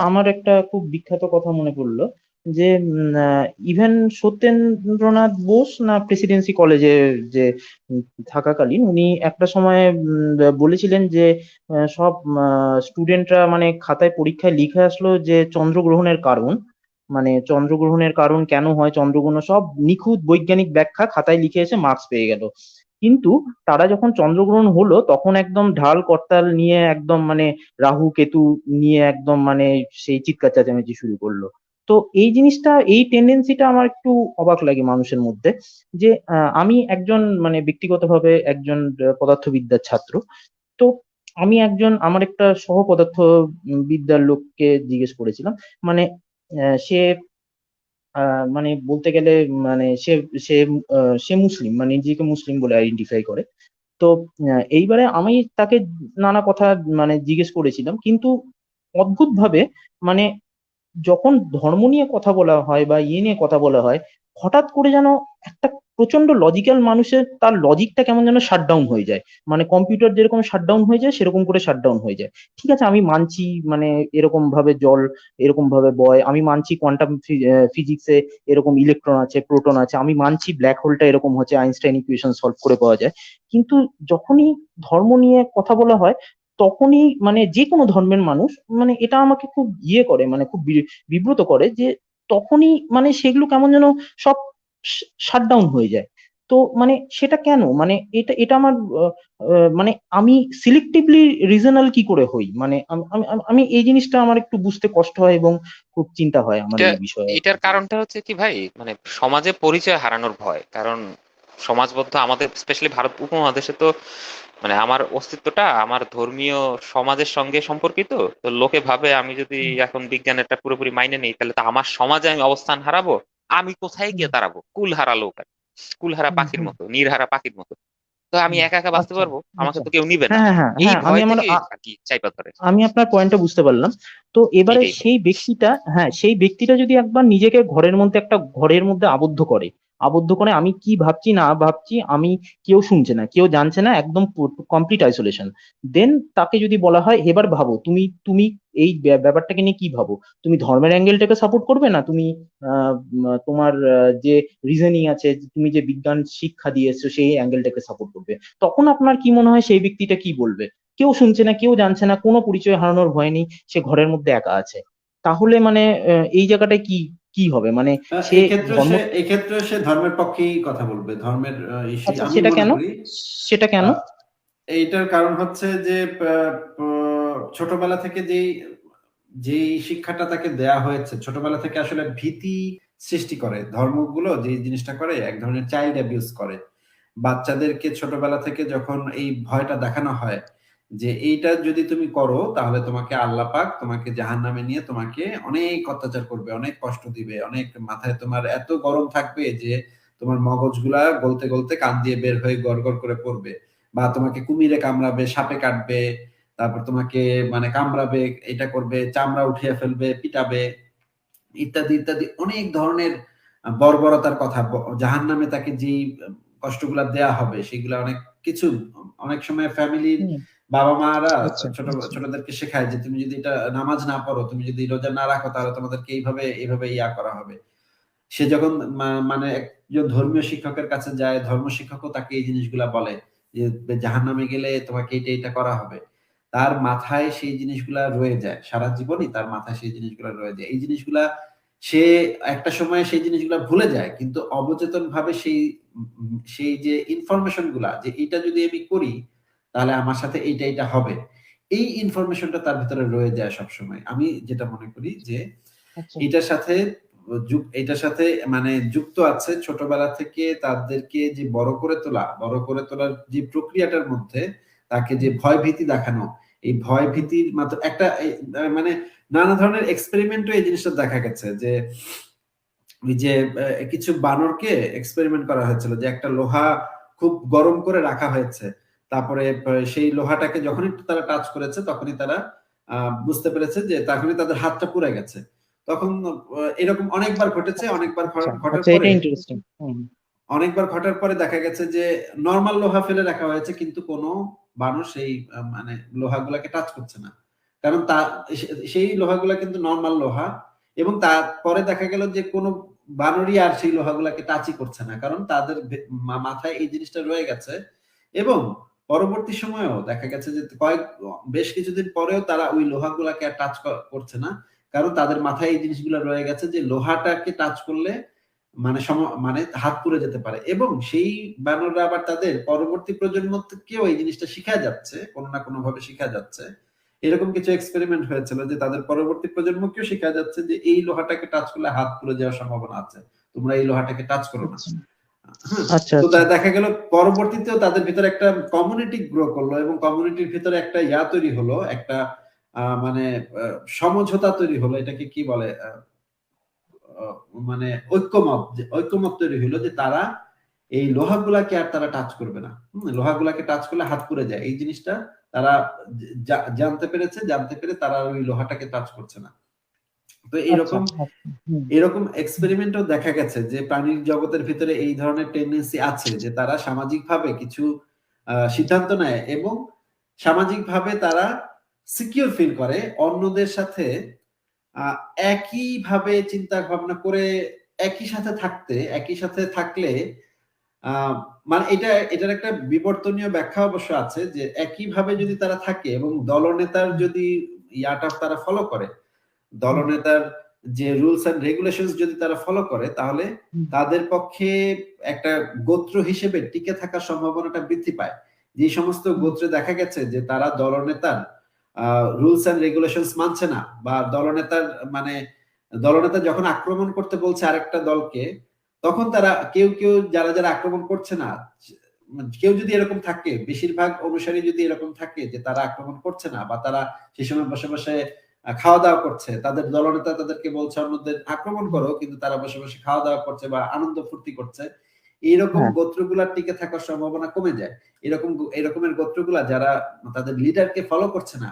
আমার একটা খুব বিখ্যাত কথা মনে পড়ল যে ইভেন সত্যেন্দ্রনাথ বোস না প্রেসিডেন্সি কলেজে যে থাকাকালীন উনি একটা সময় বলেছিলেন যে সব স্টুডেন্টরা মানে খাতায় পরীক্ষায় লিখে আসলো যে চন্দ্রগ্রহণের কারণ। মানে চন্দ্রগ্রহণের কারণ কেন হয়, চন্দ্রগ্রহণ সব নিখুঁত বৈজ্ঞানিক ব্যাখ্যা খাতায় লিখে এসে মার্কস পেয়ে গেল। কিন্তু তারা যখন চন্দ্রগ্রহণ হলো, তখন একদম ঢাল করতাল নিয়ে একদম মানে রাহু, কেতু নিয়ে একদম মানে সেই চিৎকার চেঁচামেচি শুরু করল। তো এই জিনিসটা, এই টেন্ডেন্সিটা আমার একটু অবাক লাগে মানুষের মধ্যে যে আমি একজন মানে ব্যক্তিগতভাবে একজন পদার্থবিদ্যার ছাত্র। তো আমি একজন, আমার একটা সহ পদার্থ বিদ্যার লোককে জিজ্ঞেস করেছিলাম মানে সে মানে বলতে গেলে মানে সে সে সে মুসলিম মানে নিজেকে মুসলিম বলে আইডেন্টিফাই করে। তো এইবারে আমি তাকে নানা কথা মানে জিজ্ঞেস করেছিলাম, কিন্তু অদ্ভুত ভাবে মানে যখন ধর্ম নিয়ে কথা বলা হয় বা ইয়ে নিয়ে কথা বলা হয়, হঠাৎ করে যেন একটা প্রচণ্ড লজিক্যাল মানুষের তার লজিকটা কেমন যেন শাটডাউন হয়ে যায়। মানে কম্পিউটার যেরকম শাটডাউন হয়ে যায়, সেরকম করে শাটডাউন হয়ে যায়। ঠিক আছে, আমি মানছি মানে এরকম ভাবে জল এরকম ভাবে বয়, আমি মানছি কোয়ান্টাম ফিজিক্সে এরকম ইলেকট্রন আছে প্রোটন আছে, আমি মানছি ব্ল্যাক হোলটা এরকম হচ্ছে আইনস্টাইন ইকুয়েশন সলভ করে পাওয়া যায়। কিন্তু যখনই ধর্ম নিয়ে কথা বলা হয়, তখনই মানে যে কোনো ধর্মের মানুষ মানে এটা আমাকে খুব ইয়ে করে মানে খুব বিব্রত করে যে তখনই মানে সেগুলো কেমন যেন সব শাটডাউন হয়ে যায়। তো মানে সেটা কেন? মানে এটা এটা আমার মানে আমি সিলেক্টিভলি রিজনাল কি করে হই? মানে আমি আমি- আমি এই জিনিসটা আমার একটু বুঝতে কষ্ট হয় এবং খুব চিন্তা হয় আমার এই বিষয়ে। এটার কারণটা হচ্ছে কি ভাই? মানে সমাজে পরিচয় হারানোর ভয়। কারণ সমাজবদ্ধ আমাদের স্পেশালি ভারত উপমহাদেশে তো মানে আমার অস্তিত্বটা আমার ধর্মীয় সমাজের সঙ্গে সম্পর্কিত। তো লোকে ভাবে আমি যদি এখন বিজ্ঞানেরটা পুরোপুরি মাইনে নেই তাহলে তো আমার সমাজে আমি অবস্থান হারাবো? আমি কোথায় গিয়ে দাঁড়াবো? কুলহারা লোক আর। কুলহারা পাখির মতো নীরহারা পাখির মতো। তো আমি একা একা বাঁচতে আচ্ছা। পারব? আমাকে তো কেউ নিবে না। হ্যাঁ হ্যাঁ এই হ্যাঁ আমি ভয় থেকে চাইপা ধরে। আমি আপনার পয়েন্টটা বুঝতে পারলাম। তো এবারে সেই ব্যক্তিটা হ্যাঁ সেই ব্যক্তিটা যদি একবার নিজেকে ঘরের মধ্যে একটা ঘরের মধ্যে আবদ্ধ করে আবদ্ধ করে আমি কি ভাবছি, না ভাবছি, আমি কেউ শুনছে না, কেউ জানছে না, একদম কমপ্লিট আইসোলেশন দেন তাকে যদি বলা হয়, এবার ভাবো, তুমি তুমি এই ব্যাপারটাকে নিয়ে কি ভাবো? তুমি ধর্মের অ্যাঙ্গেলটাকে সাপোর্ট করবে না? তুমি তোমার যে রিজনিং আছে তুমি যে বিজ্ঞান শিক্ষা দিয়ে এসছো, সেই অ্যাঙ্গেলটাকে সাপোর্ট করবে? তখন আপনার কি মনে হয়, সেই ব্যক্তিটা কি বলবে? কেউ শুনছে না, কেউ জানছে না, কোনো পরিচয় হারানোর ভয় নেই, সে ঘরের মধ্যে একা আছে। তাহলে মানে এই জায়গাটায় কি কি হবে? মানে সে এই ক্ষেত্রে ধর্ম সে ধর্মের পক্ষেই কথা বলবে। ধর্মের আচ্ছা সেটা কেন? সেটা কেন? এইটার কারণ হচ্ছে যে ছোটবেলা থেকে যেই যেই শিক্ষাটা তাকে দেয়া হয়েছে ছোটবেলা থেকে আসলে ভীতি সৃষ্টি করে। ধর্মগুলো যে জিনিসটা করে এক ধরনের চাইল্ড অ্যাবিউজ করে। বাচ্চাদেরকে ছোটবেলা থেকে যখন এই ভয়টা দেখানো হয় যে এইটা যদি তুমি করো, তাহলে তোমাকে আল্লাহ পাক তোমাকে জাহান নামে নিয়ে তোমাকে অনেক অত্যাচার করবে, অনেক কষ্ট দিবে, অনেক মাথায় তোমার এত গরম থাকবে যে তোমার মগজগুলা গলতে গলতে কান দিয়ে বের হয়ে গড়গড় করে পড়বে বা তোমাকে কুমিরে কামড়াবে, সাপে কাটবে, তারপর তোমাকে মানে কামড়াবে, এটা করবে, চামড়া উঠিয়ে ফেলবে, পিটাবে ইত্যাদি ইত্যাদি অনেক ধরনের বর্বরতার কথা। জাহান নামে তাকে যে কষ্টগুলা দেয়া হবে, সেগুলা অনেক কিছু, অনেক সময় ফ্যামিলির বাবা মারা আচ্ছা ছোট আচ্ছা। ছোটদেরকে শেখায় যে তুমি যদি এটা নামাজ না পড়ো তুমি যদি রোজা না রাখো তাহলে তোমাদেরকে এইভাবে এইভাবে ইয়া করা হবে। সে যখন মানে একজন ধর্মীয় শিক্ষকের কাছে যায় ধর্ম শিক্ষকও তাকে এই জিনিসগুলা বলে যে জাহান নামে গেলে তোমাকে এটা এটা করা হবে। তার মাথায় সেই জিনিসগুলা রয়ে যায় সারা জীবনই তার মাথায় সেই জিনিসগুলা রয়ে যায়। এই জিনিসগুলা সে একটা সময় সেই জিনিসগুলা ভুলে যায় কিন্তু অবচেতন ভাবে সেই সেই যে ইনফরমেশনগুলা যে এটা যদি আমি করি তাহলে আমার সাথে এইটা এটা হবে। এই ইনফরমেশনটা তার ভিতরে রয়ে যায় সব সময় আমি যেটা মনে করি যে আচ্ছা। এটার সাথে এটার সাথে মানে যুক্ত আছে ছোটবেলা থেকে তাদেরকে যে বড় করে তোলা বড় করে তোলার যে প্রক্রিয়াটার মধ্যে তাকে যে ভয় ভীতি দেখানো এই ভয় ভীতির মাত্র একটা মানে নানা ধরনের এক্সপেরিমেন্টও এই জিনিসটা দেখা গেছে যে ওই যে কিছু বানরকে এক্সপেরিমেন্ট করা হয়েছিল যে একটা লোহা খুব গরম করে রাখা হয়েছে। তারপরে সেই লোহাটাকে যখনই তারা টাচ করেছে তখনই তারা বুঝতে পেরেছে যে তখনই তাদের হাতটা পুড়ে গেছে। তখন এরকম অনেকবার ঘটেছে অনেকবার আচ্ছা ঘটার আচ্ছা পরে অনেকবার ঘটার পরে দেখা গেছে যে নর্মাল লোহা ফেলে রাখা হয়েছে কিন্তু কোনো মানুষ সেই মানে লোহাগুলাকে টাচ করছে না। কারণ তা সেই লোহাগুলা কিন্তু নর্মাল লোহা এবং তারপরে দেখা গেল যে কোনো বানরই আর সেই লোহাগুলাকে টাচই করছে না। কারণ তাদের মাথায় এই জিনিসটা রয়ে গেছে এবং পরবর্তী সময়েও দেখা গেছে যে কয়েক বেশ কিছুদিন পরেও তারা ওই লোহাগুলাকে আর টাচ করছে না। কারণ তাদের মাথায় এই জিনিসগুলো রয়ে গেছে যে লোহাটাকে টাচ করলে মানে সম- মানে হাত পুড়ে যেতে পারে। এবং সেই বানররা আবার তাদের পরবর্তী প্রজন্মকেও এই জিনিসটা শিখা যাচ্ছে কোনো না কোনো ভাবে শিখা যাচ্ছে। এরকম কিছু এক্সপেরিমেন্ট হয়েছিল যে তাদের পরবর্তী প্রজন্মকেও শিখা যাচ্ছে যে এই লোহাটাকে টাচ করলে হাত পুড়ে যাওয়ার সম্ভাবনা আছে। তোমরা এই লোহাটাকে টাচ করো না। হ্যাঁ, আচ্ছা তো আচ্ছা। দেখা গেল পরবর্তীতেও তাদের ভিতরে একটা কমিউনিটি গ্রো করল এবং কমিউনিটির ভিতরে একটা ইয়া তৈরি হলো একটা মানে সমঝোতা তৈরি হলো এটাকে কি বলে মানে ঐক্যমত ঐক্যমত তৈরি হলো যে তারা এই লোহাগুলাকে আর তারা টাচ করবে না। হুম, লোহাগুলাকে টাচ করলে হাত পুড়ে যায়। এই জিনিসটা তারা জানতে পেরেছে জানতে পেরে তারা ওই লোহাটাকে টাচ করছে না। তো এরকম আচ্ছা, আচ্ছা, হুম, এরকম এক্সপেরিমেন্টও দেখা গেছে যে প্রাণীর জগতের ভিতরে এই ধরনের টেন্ডেন্সি আছে যে তারা সামাজিকভাবে কিছু সিদ্ধান্ত নেয় এবং সামাজিকভাবে তারা সিকিউর ফিল করে। অন্যদের সাথে আহ, একইভাবে চিন্তা ভাবনা করে একই সাথে থাকতে একই সাথে থাকলে আহ, মানে এটা এটার একটা বিবর্তনীয় ব্যাখ্যা অবশ্য আছে যে একইভাবে যদি তারা থাকে এবং দলনেতার যদি ইয়াটা তারা ফলো করে দলনেতার যে রুলস এন্ড রেগুলেশন যদি তারা ফলো করে তাহলে তাদের পক্ষে একটা গোত্র হিসেবে টিকে থাকার সম্ভাবনাটা বৃদ্ধি পায়। যে সমস্ত গোত্রে দেখা গেছে যে তারা দলনেতার রুলস এন্ড রেগুলেশন মানছে না বা দলনেতার মানে দলনেতা যখন আক্রমণ করতে বলছে আরেকটা দলকে তখন তারা কেউ কেউ যারা যারা আক্রমণ করছে না কেউ যদি এরকম থাকে বেশিরভাগ অনুসারী যদি এরকম থাকে যে তারা আক্রমণ করছে না বা তারা সেই সময় বসে বসে খাওয়া দাওয়া করছে। তাদের দলনেতা তাদেরকে বলছে অন্যদের আক্রমণ করো কিন্তু তারা বসে বসে খাওয়া দাওয়া করছে বা আনন্দ ফুর্তি করছে। এইরকম হ্যাঁ। গোত্রগুলার টিকে থাকার সম্ভাবনা কমে যায়। এরকম এরকমের গোত্রগুলা যারা তাদের লিডারকে ফলো করছে না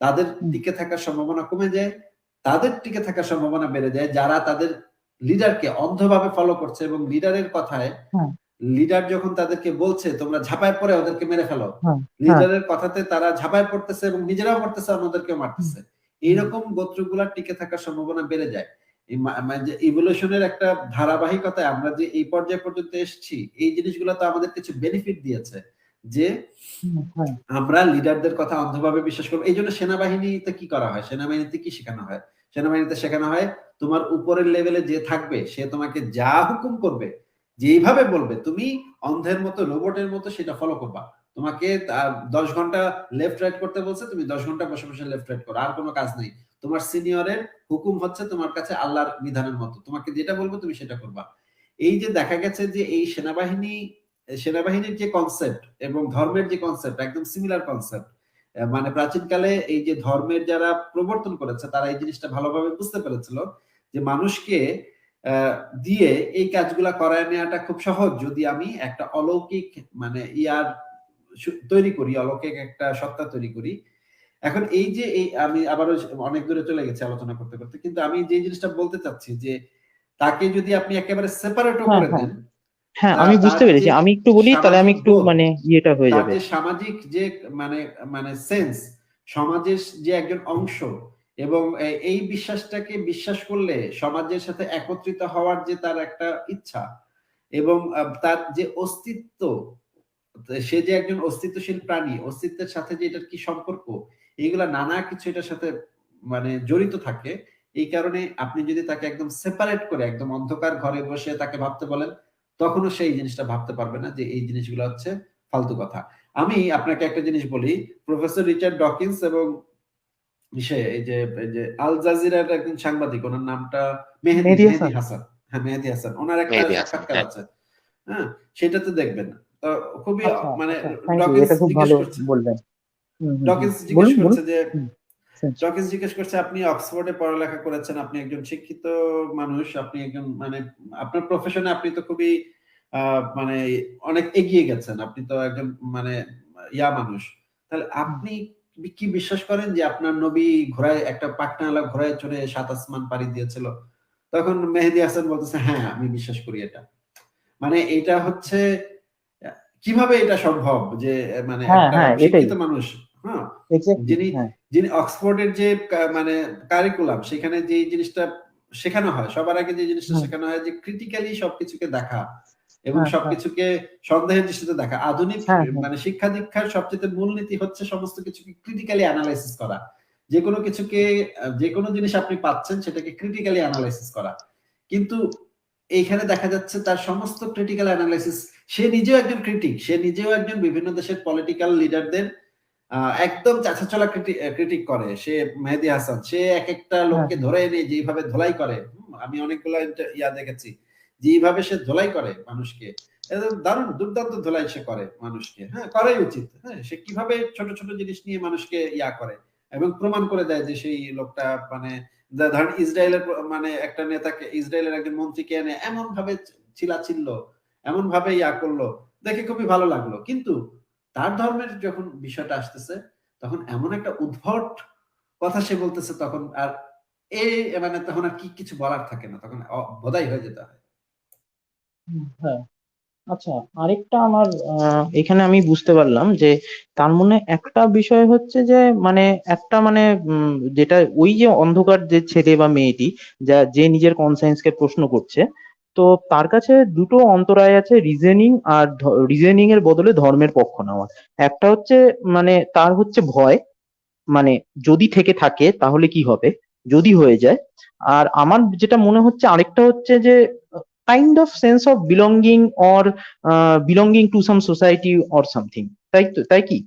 তাদের টিকে থাকার সম্ভাবনা কমে যায়। তাদের টিকে থাকার সম্ভাবনা বেড়ে যায়। যারা তাদের লিডারকে অন্ধভাবে ফলো করছে এবং লিডারের কথায় হ্যাঁ। লিডার যখন তাদেরকে বলছে তোমরা ঝাঁপায় পড়ে ওদেরকে মেরে ফেলো। হ্যাঁ, লিডারের কথাতে তারা ঝাঁপায় পড়তেছে এবং নিজেরাও মরতেছে অন্যদেরকেও মারতেছে। এইরকম গোত্রগুলার টিকে থাকার সম্ভাবনা বেড়ে যায়। ইভলিউশনের একটা ধারাবাহিকতায় আমরা যে এই পর্যায়ে পর্যন্ত এসেছি এই জিনিসগুলো তো আমাদের কিছু বেনিফিট দিয়েছে যে আমরা লিডারদের কথা অন্ধভাবে বিশ্বাস করব। এই জন্য সেনাবাহিনীতে কি করা হয়? সেনাবাহিনীতে কি শেখানো হয়? সেনাবাহিনীতে শেখানো হয় তোমার উপরের লেভেলে যে থাকবে সে তোমাকে যা হুকুম করবে যেইভাবে বলবে তুমি অন্ধের মতো রোবটের মতো সেটা ফলো করবা। তোমাকে দশ ঘণ্টা লেফট রাইট করতে বলছে, তুমি দশ ঘণ্টা বসে বসে লেফট রাইট করো, আর কোনো কাজ নেই। তোমার সিনিয়রের হুকুম হচ্ছে তোমার কাছে আল্লাহর বিধানের মতো। তোমাকে যেটা বলব তুমি সেটা করবা। এই যে দেখা গেছে যে এই সেনাবাহিনী, সেনাবাহিনীর যে কনসেপ্ট এবং ধর্মের যে কনসেপ্ট একদম সিমিলার কনসেপ্ট মানে প্রাচীনকালে এই যে ধর্মের যারা প্রবর্তন করেছে, তারা এই জিনিসটা ভালোভাবে বুঝতে পেরেছিল যে মানুষকে দিয়ে এই কাজগুলা করায় নেওয়াটা খুব সহজ। যদি আমি একটা অলৌকিক মানে ইয়ার তৈরি করি অলৌকিক একটা সত্তা তৈরি করি। এখন এই যে এই আমি আবারও অনেক দূরে চলে গেছি আলোচনা করতে করতে কিন্তু আমি যে জিনিসটা বলতে চাচ্ছি যে তাকে যদি আপনি একেবারে সেপারেটও হ্যাঁ, করে হ্যাঁ। দেন হ্যাঁ আমি বুঝতে পেরেছি। আমি একটু বলি তাহলে আমি একটু সামাজিক মানে ইয়েটা হয়ে যাবে। যে সামাজিক যে মানে মানে সেন্স সমাজের যে একজন অংশ এবং এই বিশ্বাসটাকে বিশ্বাস করলে সমাজের সাথে একত্রিত হওয়ার যে তার একটা ইচ্ছা এবং তার যে অস্তিত্ব সে যে একজন অস্তিত্বশীল প্রাণী অস্তিত্বের সাথে যে এটার কি সম্পর্ক এইগুলা নানা কিছু এটার সাথে মানে জড়িত থাকে। এই কারণে আপনি যদি তাকে একদম সেপারেট করে একদম অন্ধকার ঘরে বসে তাকে ভাবতে বলেন তখনও সেই জিনিসটা ভাবতে পারবে না যে এই জিনিসগুলো হচ্ছে ফালতু কথা। আমি আপনাকে একটা জিনিস বলি প্রফেসর রিচার্ড ডকিন্স এবং সে এই যে যে আল জাজিরার একজন সাংবাদিক ওনার নামটা মেহেদি মেহেদি হাসান। হ্যাঁ মেহেদি হাসান। ওনার একটা মেহেদী সাক্ষাৎকার হ্যাঁ। আছে। হ্যাঁ সেটাতে দেখবেন। খুবই আচ্ছা, মানে আচ্ছা, ডকিন্স জিজ্ঞেস করছে বলবেন। ডকিন্স জিজ্ঞেস করছে যে ডকিন্স জিজ্ঞেস করছে আপনি অক্সফোর্ডে পড়ালেখা করেছেন আপনি একজন শিক্ষিত মানুষ আপনি একজন মানে আপনার প্রফেশনে আপনি তো খুবই মানে অনেক এগিয়ে গেছেন আপনি তো একজন মানে ইয়া মানুষ। তাহলে আপনি কি বিশ্বাস করেন যে আপনার নবী ঘোড়ায় একটা পাকনাওয়ালা ঘোড়ায় চড়ে সাত আসমান পাড়ি দিয়েছিল? তখন মেহেদি হাসান বলতেছে হ্যাঁ আমি বিশ্বাস করি এটা। মানে এটা হচ্ছে কীভাবে এটা সম্ভব যে মানে হ্যাঁ, হ্যাঁ। শিক্ষিত মানুষ হ্যাঁ যিনি- হ্যাঁ। যিনি অক্সফোর্ডের যে মানে কারিকুলাম সেখানে যে জিনিসটা শেখানো হয় সবার আগে যে জিনিসটা শেখানো হয় যে ক্রিটিক্যালি সবকিছুকে দেখা এবং সবকিছুকে সন্দেহের দৃষ্টিতে দেখা। আধুনিক। মানে শিক্ষা দীক্ষার সবচেয়ে মূলনীতি হচ্ছে সমস্ত কিছুকে ক্রিটিক্যালি অ্যানালাইসিস করা। যে কোনো কিছুকে যে কোনো জিনিস আপনি পাচ্ছেন সেটাকে ক্রিটিক্যালি অ্যানালাইসিস করা। কিন্তু এইখানে দেখা যাচ্ছে তার সমস্ত ক্রিটিক্যাল অ্যানালাইসিস সে নিজেও একজন ক্রিটিক সে নিজেও একজন বিভিন্ন দেশের পলিটিক্যাল লিডারদের একদম চাছাচলা ক্রিটিক করে। সে মেহেদি হাসান সে এক একটা লোককে ধরে এনে যেভাবে ধোলাই করে আমি অনেকগুলো ইয়া দেখেছি যেভাবে সে ধোলাই করে মানুষকে। দারুণ দুর্দান্ত ধোলাই সে করে মানুষকে। হ্যাঁ করাই উচিত। হ্যাঁ সে কীভাবে ছোট ছোট জিনিস নিয়ে মানুষকে ইয়া করে এবং প্রমাণ করে দেয় যে সেই লোকটা মানে ধরেন ইসরায়েলের মানে একটা নেতাকে ইসরায়েলের একজন মন্ত্রীকে এনে এমন ভাবে ছিলা ছিল এমন ভাবে ইয়া করল, দেখে খুবই ভালো লাগল। কিন্তু তার ধর্মের যখন বিষয়টা আসতেছে, তখন এমন একটা উদ্ভট কথা সে বলতেছে তখন আর এই মানে তখন আর কি কিছু বলার থাকে না, তখন বোধাই হয়ে যেতে হয়। হ্যাঁ। আচ্ছা আরেকটা আমার এখানে আমি বুঝতে পারলাম যে তার মনে একটা বিষয় হচ্ছে যে মানে একটা মানে যেটা ওই যে অন্ধকার যে ছেলে বা মেয়েটি, যা, যে নিজের কনসায়েন্সকে প্রশ্ন করছে তো তার কাছে দুটো অন্তরায় আছে রিজেনিং আর রিজেনিং এর বদলে ধর্মের পক্ষ নেওয়া। একটা হচ্ছে মানে তার হচ্ছে ভয় মানে যদি থেকে থাকে তাহলে কি হবে? যদি হয়ে যায়। আর আমার যেটা মনে হচ্ছে, আরেকটা হচ্ছে যে kind of sense of belonging or belonging to some society or something তাই তো, তাই কি?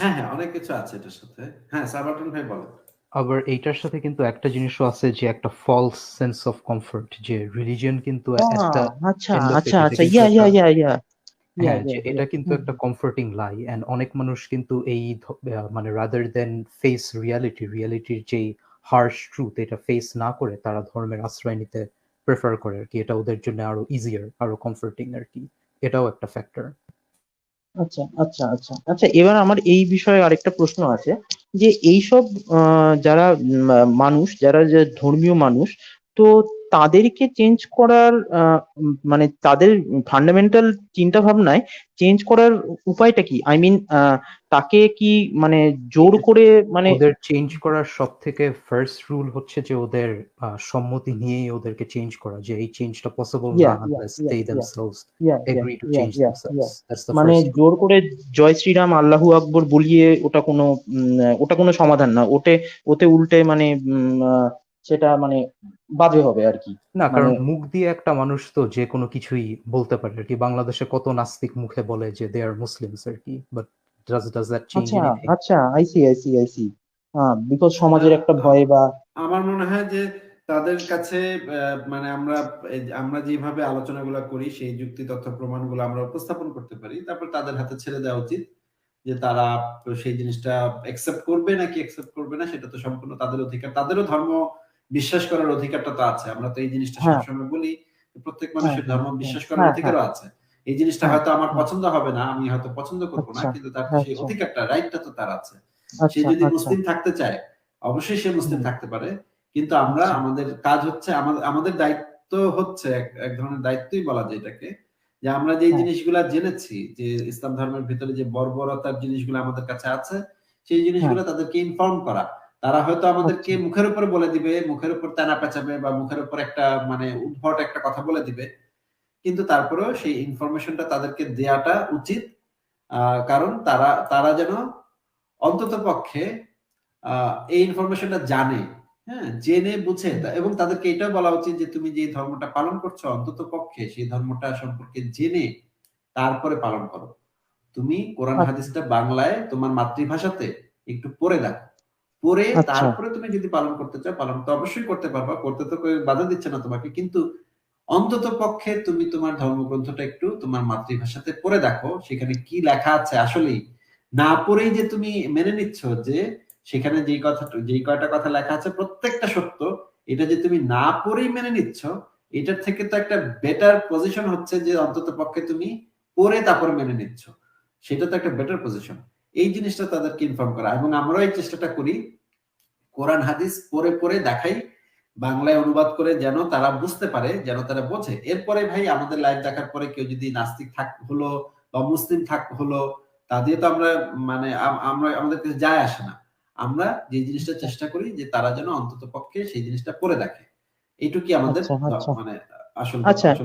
হ্যাঁ হ্যাঁ অনেক কিছু আছে এটার সাথে। হ্যাঁ সাবাটন ভাই বলেন। আবার এইটার সাথে কিন্তু একটা জিনিসও আছে যে একটা ফলস সেন্স অফ কমফর্ট যে রিলিজিয়ন কিন্তু একটা আচ্ছা আচ্ছা আচ্ছা ইয়া ইয়া ইয়া ইয়া। হ্যাঁ এটা কিন্তু একটা কমফর্টিং লাই এন্ড অনেক মানুষ কিন্তু এই মানে রাদার দেন ফেস রিয়ালিটি রিয়ালিটির যেই হার্শ ট্রুথ এটা ফেস না করে তারা ধর্মের আশ্রয় নিতে প্রেফার করে আর কি। এটা ওদের জন্য আরও ইজিয়ার আরও কমফর্টিং আর কি। এটাও একটা ফ্যাক্টর আচ্ছা আচ্ছা আচ্ছা। আচ্ছা এবার আমার এই বিষয়ে আরেকটা প্রশ্ন আছে। যে এইসব যারা মানুষ যারা ধর্মীয় মানুষ তো তাদেরকে চেঞ্জ করার মানে তাদের ফান্ডামেন্টাল চিন্তা ভাবনায় চেঞ্জ করার উপায়টা কি? আই মিন তাকে কি মানে জোর করে মানে ওদের চেঞ্জ করার সব থেকে ফার্স্ট রুল হচ্ছে যে ওদের সম্মতি নিয়েই ওদেরকে চেঞ্জ করা যে এই চেঞ্জটা পসিবল না মানে জোর করে জয় শ্রীরাম আল্লাহু আকবর বলিয়ে ওটা কোনো ওটা কোনো সমাধান না ওতে ওতে উল্টে মানে সেটা মানে বাজে হবে আর কি। না কারণ মানে- মুখ দিয়ে একটা মানুষ তো যে কোনো কিছুই বলতে পারে আর কি। বাংলাদেশে কত নাস্তিক মুখে বলে যে দে আর মুসলিমস আর কি but does does that change আচ্ছা আচ্ছা I see I see I see হ্যাঁ বিকজ সমাজের একটা ভয় বা আমার মনে হয় যে তাদের কাছে আহ, মানে আমরা আমরা যেভাবে আলোচনাগুলো করি সেই যুক্তি তথ্য প্রমাণগুলো আমরা উপস্থাপন করতে পারি। তারপর তাদের হাতে ছেড়ে দেওয়া উচিত যে তারা সেই জিনিসটা একসেপ্ট করবে নাকি একসেপ্ট করবে না সেটা তো সম্পূর্ণ তাদের অধিকার। তাদেরও ধর্ম বিশ্বাস করার অধিকারটা তো আছে আমরা তো এই জিনিসটা হ্যাঁ। সবসময় বলি প্রত্যেক মানুষের হ্যাঁ, ধর্ম হ্যাঁ, বিশ্বাস করার অধিকারও আছে এই জিনিসটা হ্যাঁ, হয়তো আমার। পছন্দ হবে না আমি হয়তো পছন্দ করব না আচ্ছা, কিন্তু তার সেই আচ্ছা। অধিকারটা রাইটটা তো তার আছে সে আচ্ছা যদি মুসলিম থাকতে চায় অবশ্যই সে মুসলিম থাকতে পারে কিন্তু আমরা। আমাদের কাজ হচ্ছে আমাদের আমাদের দায়িত্ব হচ্ছে এক- ধরনের দায়িত্বই বলা যায় এটাকে যে আমরা যে। জিনিসগুলা জেনেছি যে ইসলাম ধর্মের ভিতরে যে বর্বরতার জিনিসগুলো আমাদের কাছে আছে সেই জিনিসগুলো তাদেরকে ইনফর্ম করা তারা হয়তো আমাদেরকে। আচ্ছা। মুখের উপরে বলে দিবে মুখের উপর টানা পেঁচাবে বা মুখের উপর একটা মানে উদ্ভট একটা কথা বলে দিবে কিন্তু তারপরেও সেই ইনফরমেশনটা তাদেরকে দেয়াটা উচিত কারণ তারা তারা যেন অন্তত পক্ষে এই ইনফরমেশনটা জানে হ্যাঁ জেনে বুঝে এবং তাদেরকে এটাও বলা উচিত যে তুমি যে ধর্মটা পালন করছ অন্তত পক্ষে সেই ধর্মটা সম্পর্কে জেনে তারপরে পালন করো তুমি কোরআন আচ্ছা। হাদিসটা বাংলায় তোমার মাতৃভাষাতে একটু পড়ে দেখো পড়ে আচ্ছা। তারপরে তুমি যদি পালন করতে চাও পালন তো অবশ্যই করতে পারবা করতে তো বাধা দিচ্ছে না তোমাকে। কিন্তু অন্তত পক্ষে তুমি তোমার ধর্মগ্রন্থটা একটু তোমার মাতৃভাষাতে পড়ে দেখো সেখানে কি লেখা আছে আসলেই। না পড়েই যে তুমি মেনে নিচ্ছ যে সেখানে যেই কথা যেই কয়টা কথা লেখা আছে প্রত্যেকটা সত্য এটা যে তুমি না পড়েই মেনে নিচ্ছ এটার থেকে তো একটা বেটার পজিশন হচ্ছে যে অন্তত পক্ষে তুমি পড়ে তারপরে মেনে নিচ্ছ। সেটা তো একটা বেটার পজিশন এই জিনিসটা তাদেরকে ইনফর্ম করা। এবং আমরাও এই চেষ্টাটা করি। কোরআন হাদিস পড়ে পড়ে দেখাই বাংলায় অনুবাদ করে যেন তারা বুঝতে পারে যেন তারা বোঝে। এরপরে ভাই আমাদের লাইভ দেখার পরে কেউ যদি নাস্তিক থাক হলো বা মুসলিম থাক হলো তা দিয়ে তো আমরা মানে আমরা আমাদের কাছে যায় আসে না। আমরা যে জিনিসটা চেষ্টা করি যে তারা যেন অন্তত পক্ষে সেই জিনিসটা পরে দেখে। এইটুকুই আমাদের আচ্ছা, আচ্ছা। মানে আসল আচ্ছা, আসল